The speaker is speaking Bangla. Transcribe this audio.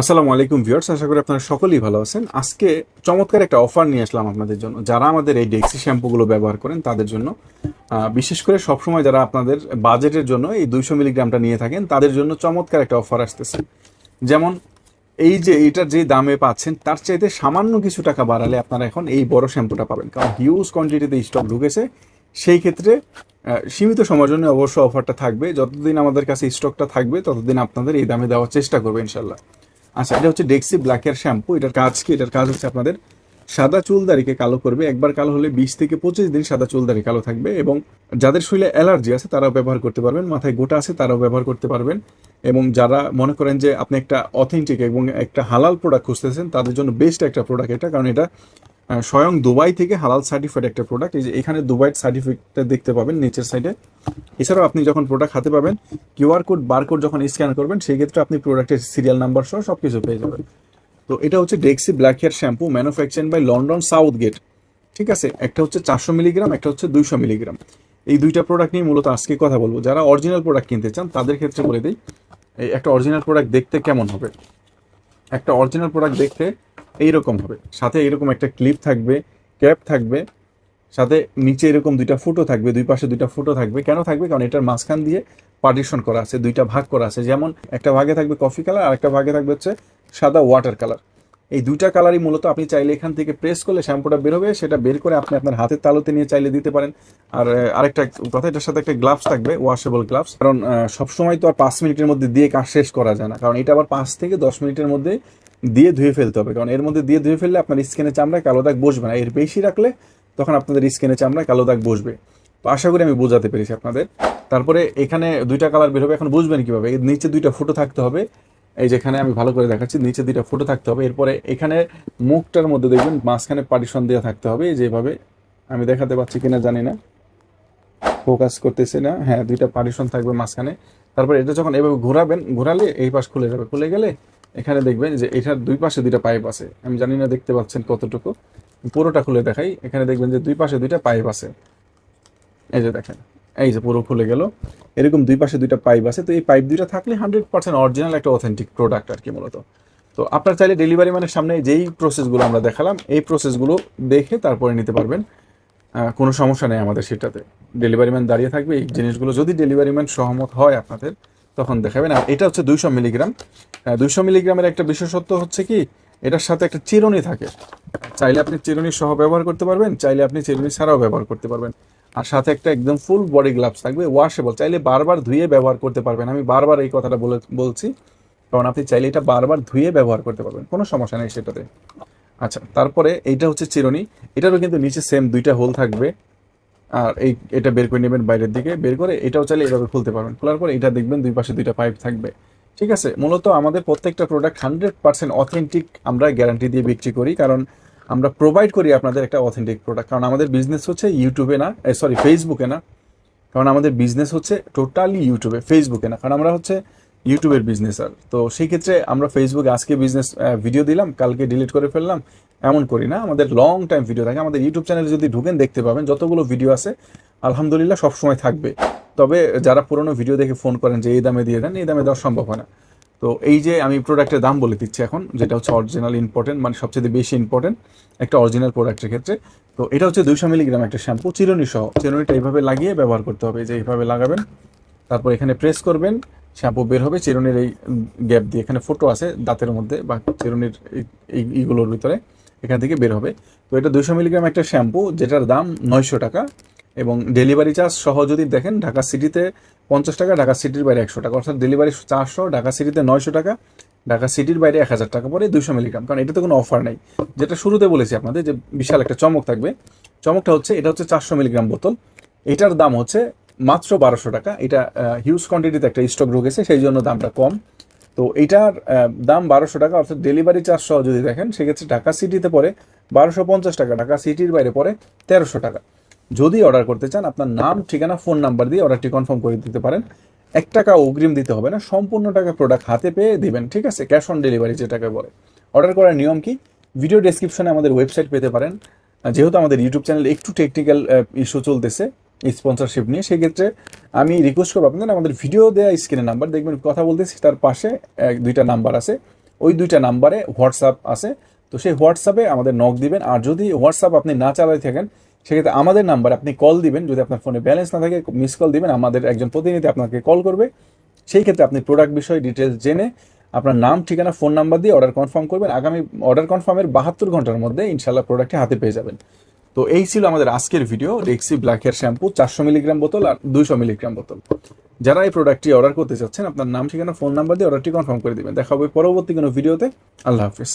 আসসালামু আলাইকুম ভিউয়ার্স, আশা করি আপনারা সকলেই ভালো আছেন। আজকে চমৎকার একটা অফার নিয়ে আসলাম আপনাদের জন্য। যারা আমাদের এই ডেক্সি শ্যাম্পুগুলো ব্যবহার করেন, তাদের জন্য। বিশেষ করে সবসময় যারা আপনাদের বাজেটের জন্য এই দুইশো মিলিগ্রামটা নিয়ে থাকেন, তাদের জন্য চমৎকার একটা অফার আসতেছে। যেমন এই যে এইটার যে দামে পাচ্ছেন, তার চাইতে সামান্য কিছু টাকা বাড়ালে আপনারা এখন এই বড় শ্যাম্পুটা পাবেন। কারণ হিউজ কোয়ান্টিটিতে স্টক ঢুকেছে। সেই ক্ষেত্রে সীমিত সময়ের জন্য অবশ্য অফারটা থাকবে। যতদিন আমাদের কাছে স্টকটা থাকবে, ততদিন আপনাদের এই দামে দেওয়ার চেষ্টা করবে ইনশাল্লাহ আচ্ছা এটা হচ্ছে ডেক্সি ব্ল্যাকের শ্যাম্পু এটার কাজ কি? এটার কাজ হচ্ছে আপনাদের সাদা চুল চুলদারিকে কালো করবে। একবার কালো হলে বিশ থেকে পঁচিশ দিন সাদা চুল চুলদারি কালো থাকবে এবং যাদের শরীরে অ্যালার্জি আছে, তারাও ব্যবহার করতে পারবেন। মাথায় গোটা আছে, তারাও ব্যবহার করতে পারবেন। এবং যারা মনে করেন যে আপনি একটা অথেন্টিক এবং একটা হালাল প্রোডাক্ট খুঁজতেছেন, তাদের জন্য বেস্ট একটা প্রোডাক্ট এটা। কারণ এটা স্বয়ং দুবাই থেকে হালাল সার্টিফাইড একটা প্রোডাক্ট এই যে এখানে দুবাই সার্টিফিকেটটা দেখতে পাবেন নিচের সাইডে এছাড়াও আপনি যখন প্রোডাক্ট হাতে পাবেন কিউআর কোড বারকোড যখন স্ক্যান করবেন সেই ক্ষেত্রে আপনি প্রোডাক্টের সিরিয়াল নাম্বার সহ সব কিছু পেয়ে যাবেন। তো এটা হচ্ছে Dexy black hair shampoo manufacture by London South Gate ঠিক আছে? একটা হচ্ছে চারশো মিলিগ্রাম একটা হচ্ছে দুইশো মিলিগ্রাম এই দুইটা প্রোডাক্ট নিয়ে মূলত আজকে কথা বলব। যারা অরিজিনাল প্রোডাক্ট কিনতে চান, তাদের ক্ষেত্রে বলে দিই একটা অরিজিনাল প্রোডাক্ট দেখতে কেমন হবে? একটা অরিজিনাল প্রোডাক্ট দেখতে এইরকম হবে সাথে এরকম একটা ক্লিপ থাকবে, ক্যাপ থাকবে, সাথে নিচে এরকম দুইটা ফুটো থাকবে, দুই পাশে দুইটা ফুটো থাকবে। কেন থাকবে? কারণ এটার মাঝখান দিয়ে পার্টিশন করা আছে, দুইটা ভাগ করা আছে। যেমন একটা ভাগে থাকবে কফি কালার আর একটা ভাগে থাকবে হচ্ছে সাদা ওয়াটার কালার এই দুইটা কালারই মূলত আপনি চাইলে এখান থেকে প্রেস করলে শ্যাম্পুটা বের হবে সেটা বের করে আপনি আপনার হাতের তালুতে নিয়ে চাইলে দিতে পারেন। আর আরেকটা কথা, এটার সাথে একটা গ্লাভস থাকবে ওয়াশেবল গ্লাভস কারণ সবসময় তো আর পাঁচ মিনিটের মধ্যে দিয়ে কাজ শেষ করা যায় না। কারণ এটা আবার পাঁচ থেকে দশ মিনিটের মধ্যে দিয়ে ধুয়ে ফেলতে হবে। কারণ এর মধ্যে দিয়ে ধুয়ে ফেললে আপনার স্কিনে চামড়ায় কালো দাগ বসবে না। এর বেশি রাখলে তখন আপনাদের স্কিনে চামড়ায় কালো দাগ বসবে। তো আশা করি আমি বোঝাতে পেরেছি আপনাদের। তারপরে এখানে দুইটা কালার বের হবে। এখন বুঝবেন কীভাবে? নিচে দুইটা ফুটো থাকতে হবে। এই যেখানে আমি ভালো করে দেখাচ্ছি, নিচে দুইটা ফুটো থাকতে হবে। এরপরে এখানে মুখটার মধ্যে দেখবেন মাঝখানে পার্টিশন দেওয়া থাকতে হবে যেভাবে আমি দেখাতে পাচ্ছি কিনা জানি না। ফোকাস করতেছি না হ্যাঁ দুইটা পার্টিশন থাকবে মাঝখানে। তারপর এটা যখন এভাবে ঘোরাবেন, ঘোরালে এই পাশ খুলে যাবে। খুলে গেলে এখানে দেখবেন যে এটার দুই পাশে দুইটা পাইপ আছে। আমি জানি না দেখতে পাচ্ছেন কতটুকু। পুরোটা খুলে দেখাই। এখানে দেখবেন যে দুই পাশে দুইটা পাইপ আছে। এই যে দেখেন। এই যে পুরো খুলে গেল। এরকম দুই পাশে দুইটা পাইপ আছে, তো এই পাইপ দুইটা থাকলে হান্ড্রেড পার্সেন্ট অরিজিনাল একটা অথেন্টিক প্রোডাক্ট আর কি মূলত। তো আপনার চাইলে ডেলিভারি ম্যানের সামনে যেই প্রসেসগুলো আমরা দেখালাম, এই প্রসেসগুলো দেখে তারপরে নিতে পারবেন। কোনো সমস্যা নেই আমাদের সেটাতে। ডেলিভারি ম্যান দাঁড়িয়ে থাকবে, এই জিনিসগুলো যদি ডেলিভারি ম্যান সহমত হয় আপনাদের, তখন দেখাবেন। আর এটা হচ্ছে দুইশো মিলিগ্রাম দুইশো মিলিগ্রামের একটা বিশেষত্ব হচ্ছে কি, এটার সাথে একটা চিরুনি থাকে। চাইলে আপনি চিরুনি সহ ব্যবহার করতে পারবেন, চাইলে আপনি চিরুনি ছাড়াও ব্যবহার করতে পারবেন। আর সাথে একটা একদম ফুল বডি গ্লাভস থাকবে ওয়াশেবল চাইলে বারবার ধুয়ে ব্যবহার করতে পারবেন। আমি বারবার এই কথাটা বলে, বলছি, কারণ আপনি চাইলে এটা বারবার ধুয়ে ব্যবহার করতে পারবেন। কোনো সমস্যা নেই সেটাতে। আচ্ছা তারপরে এইটা হচ্ছে চিরনি। এটারও কিন্তু নিচে সেম দুইটা হোল থাকবে। আর এই, এটা বের করে নেবেন বাইরের দিকে, বের করে এটাও চাইলে এভাবে খুলতে পারবেন। খোলার পরে এটা দেখবেন দুই পাশে দুইটা পাইপ থাকবে। ঠিক আছে? মূলত আমাদের প্রত্যেকটা প্রোডাক্ট হান্ড্রেড পার্সেন্ট অথেন্টিক আমরা গ্যারান্টি দিয়ে বিক্রি করি। কারণ আমরা প্রোভাইড করি আপনাদের একটা অথেন্টিক প্রোডাক্ট কারণ আমাদের বিজনেস হচ্ছে ইউটিউবে না সরি ফেসবুকে না, কারণ আমাদের বিজনেস হচ্ছে টোটালি ইউটিউবে ফেসবুকে না, কারণ আমরা হচ্ছে ইউটিউবের বিজনেস আর তো সেই ক্ষেত্রে আমরা ফেসবুকে আজকে বিজনেস ভিডিও দিলাম, কালকে ডিলিট করে ফেললাম, এমন করি না। আমাদের লং টাইম ভিডিও থাকে। আমাদের ইউটিউব চ্যানেলে যদি ঢুকেন, দেখতে পাবেন, যতগুলো ভিডিও আছে, আলহামদুলিল্লাহ সবসময় থাকবে। তবে যারা পুরনো ভিডিও দেখে ফোন করেন যে, এই দামে দিয়ে দেন, এই দামে দেওয়া সম্ভব হয় না। তো এই যে আমি প্রোডাক্টের দাম বলে দিচ্ছি এখন, যেটা হচ্ছে অরিজিনাল ইম্পর্টেন্ট মানে সবচেয়ে বেশি ইম্পর্টেন্ট একটা অরিজিনাল প্রোডাক্টের ক্ষেত্রে। তো এটা হচ্ছে দুইশো মিলিগ্রাম একটা শ্যাম্পু চিরুনি সহ। চিরুনিটা এইভাবে লাগিয়ে ব্যবহার করতে হবে যে এইভাবে লাগাবেন। তারপর এখানে প্রেস করবেন শ্যাম্পু বের হবে, চিরুনির এই গ্যাপ দিয়ে এখানে ফোটো আছে, দাঁতের মধ্যে, বা চিরুনির এই- এই, এইগুলোর ভিতরে। এখান থেকে বের হবে। তো এটা দুশো মিলিগ্রাম একটা শ্যাম্পু, যেটার দাম নয়শো টাকা এবং ডেলিভারি চার্জ সহ যদি দেখেন, ঢাকা সিটিতে পঞ্চাশ টাকা, ঢাকা সিটির বাইরে একশো টাকা। অর্থাৎ ডেলিভারি চারশো ঢাকা সিটিতে নয়শো টাকা, ঢাকা সিটির বাইরে এক হাজার টাকা পরে দুশো মিলিগ্রাম। কারণ এটাতে কোনো অফার নেই। যেটা শুরুতে বলেছি আপনাদের যে বিশাল একটা চমক থাকবে। চমকটা হচ্ছে, এটা হচ্ছে চারশো মিলিগ্রাম বোতল। এটার দাম হচ্ছে মাত্র বারোশো টাকা। এটা হিউজ কোয়ান্টিটিতে একটা স্টক ঢুকেছে, সেই জন্য দামটা কম। তো এইটার আহ, দাম বারোশো টাকা অর্থাৎ ডেলিভারি চার্জ সহ যদি দেখেন সেক্ষেত্রে ঢাকা সিটিতে পরে বারোশো পঞ্চাশ টাকা ঢাকা সিটির বাইরে পরে তেরোশো টাকা। যদি অর্ডার করতে চান আপনার নাম ঠিকানা ফোন নাম্বার দিয়ে অর্ডারটি কনফার্ম করে দিতে পারেন। এক টাকা অগ্রিম দিতে হবে না সম্পূর্ণ টাকা প্রোডাক্ট হাতে পেয়ে দিবেন ঠিক আছে? ক্যাশ অন ডেলিভারি যেটাকে বলে। অর্ডার করার নিয়ম কি? ভিডিও ডেসক্রিপশনে আমাদের ওয়েবসাইট পেতে পারেন। যেহেতু আমাদের ইউটিউব চ্যানেল একটু টেকনিক্যাল ইস্যু চলতেছে স্পন্সরশিপ নিয়ে সেক্ষেত্রে আমি রিকোয়েস্ট করব, আপনাদের আমাদের ভিডিও দেওয়া স্ক্রিনের নাম্বার দেখবেন, কথা বলতেছি, তার পাশে এক, দুইটা নাম্বার আছে। ওই দুইটা নাম্বারে হোয়াটসঅ্যাপ আছে। তো সেই হোয়াটসঅ্যাপে আমাদের নক দিবেন, আর যদি হোয়াটসঅ্যাপ আপনি না চালাই থাকেন, সেক্ষেত্রে আমাদের নাম্বারে আপনি কল দিবেন। যদি আপনার ফোনে ব্যালেন্স না থাকে মিস কল দিবেন, আমাদের একজন প্রতিনিধি আপনাকে কল করবে। সেই ক্ষেত্রে আপনি প্রোডাক্ট বিষয়ে ডিটেলস জেনে আপনার নাম, ঠিকানা ফোন নাম্বার দিয়ে অর্ডার কনফার্ম করবেন। আগামী অর্ডার কনফার্মের বাহাত্তর ঘণ্টার মধ্যে ইনশাল্লাহ প্রোডাক্টটি হাতে পেয়ে যাবেন। তো এই ছিল আমাদের আজকের video Rexy black hair shampoo চারশো মিলিগ্রাম বোতল আর দুইশো মিলিগ্রাম বোতল। যারা এই প্রোডাক্টটি অর্ডার করতে চাচ্ছেন, আপনার নাম, ঠিকানা ফোন নাম্বার দিয়ে অর্ডারটি কনফার্ম করে দেবেন। দেখা হবে পরবর্তী কোনো ভিডিওতে আল্লাহ হাফিজ।